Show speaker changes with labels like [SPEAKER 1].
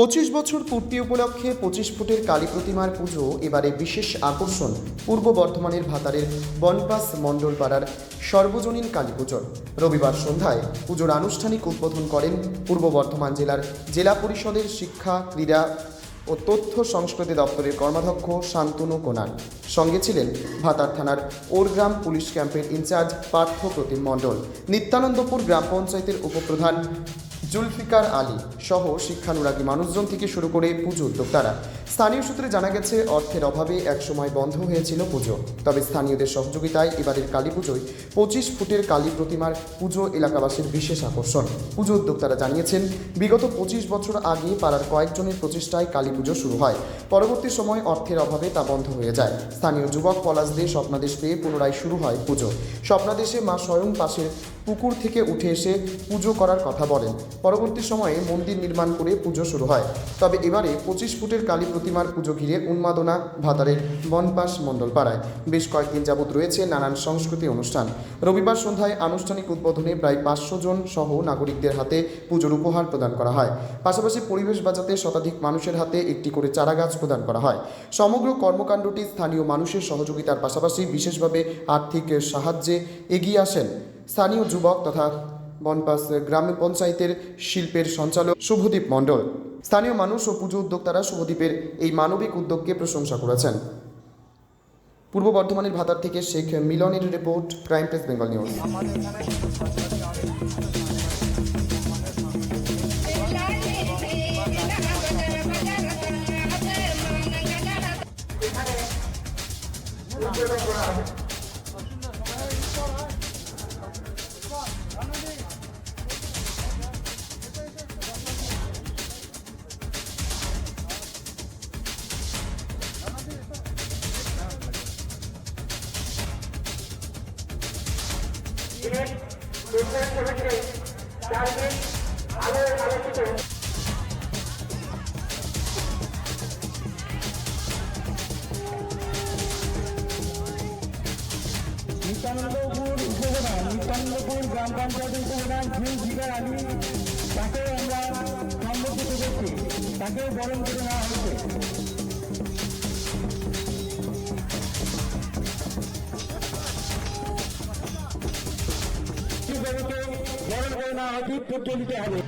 [SPEAKER 1] পঁচিশ বছর পূর্তি উপলক্ষে পঁচিশ ফুটের কালী প্রতিমার পুজো এবারে বিশেষ আকর্ষণ পূর্ব বর্ধমানের ভাতারের বনপাস মণ্ডল পাড়ার সর্বজনীন কালী পুজোর। রবিবার সন্ধ্যায় পুজোর আনুষ্ঠানিক উদ্বোধন করেন পূর্ব বর্ধমান জেলার জেলা পরিষদের শিক্ষা, ক্রীড়া ও তথ্য সংস্কৃতি দপ্তরের কর্মাধ্যক্ষ শান্তনু কোনার। সঙ্গে ছিলেন ভাতার থানার ওরগ্রাম পুলিশ ক্যাম্পের ইনচার্জ পার্থ প্রতিম মণ্ডল। নিত্যানন্দপুর গ্রাম পঞ্চায়েতের উপপ্রধান জুলফিকার আলী সহ শিক্ষানুরাগী মানুষজন থেকে শুরু করে পুজো উদ্যোক্তারা। স্থানীয় সূত্রে জানা গেছে, অর্থের অভাবে একসময় বন্ধ হয়েছিল পুজো। তবে স্থানীয়দের সহযোগিতায় এবারের কালী পুজোয় পঁচিশ ফুটের কালী প্রতিমার পুজো এলাকাবাসীর বিশেষ আকর্ষণ। পুজো উদ্যোক্তারা জানিয়েছেন, বিগত পঁচিশ বছর আগে পাড়ার কয়েকজনের প্রচেষ্টায় কালী পুজো শুরু হয়। পরবর্তী সময় অর্থের অভাবে তা বন্ধ হয়ে যায়। স্থানীয় যুবক পলাশ দে স্বপ্নাদেশ পেয়ে পুনরায় শুরু হয় পুজো। স্বপ্নাদেশে মা স্বয়ং পাশের পুকুর থেকে উঠে এসে পুজো করার কথা বলেন। পরবর্তী সময়ে মন্দির নির্মাণ করে পুজো শুরু হয়। তবে এবারে পঁচিশ ফুটের কালী প্রতিমার পুজো ঘিরে উন্মাদনা ভাতারের বনপাস মণ্ডল পাড়ায় বেশ কয়েকদিন যাবৎ রয়েছে নানান সংস্কৃতি অনুষ্ঠান। রবিবার সন্ধ্যায় আনুষ্ঠানিক উদ্বোধনে প্রায় পাঁচশো জন সহ নাগরিকদের হাতে পুজোর উপহার প্রদান করা হয়। পাশাপাশি পরিবেশ বাঁচাতে শতাধিক মানুষের হাতে একটি করে চারাগাছ প্রদান করা হয়। সমগ্র কর্মকাণ্ডটি স্থানীয় মানুষের সহযোগিতার পাশাপাশি বিশেষভাবে আর্থিক সাহায্যে এগিয়ে আসেন স্থানীয় যুবক তথা বনপাস গ্রাম পঞ্চায়েতের শিল্পের সঞ্চালক শুভদীপ মণ্ডল। স্থানীয় মানুষ ও পুজো উদ্যোক্তারা শুভদীপের এই মানবিক উদ্যোগকে প্রশংসা করেছেন। পূর্ব বর্ধমানের ভাতার থেকে শেখ মিলনের report, crime press, Bengal news.
[SPEAKER 2] Nityanandapur উপপ্রধান নিত্যানন্দপুর গ্রাম পঞ্চায়েতের উপপ্রধান শ্রী জিগার আলী, তাকেও আমরা সম্মুখিত করছি তাকেও বরণ করে নেওয়া হয়েছে। বরণ করে না হয়েছে প্রচলিত হবে।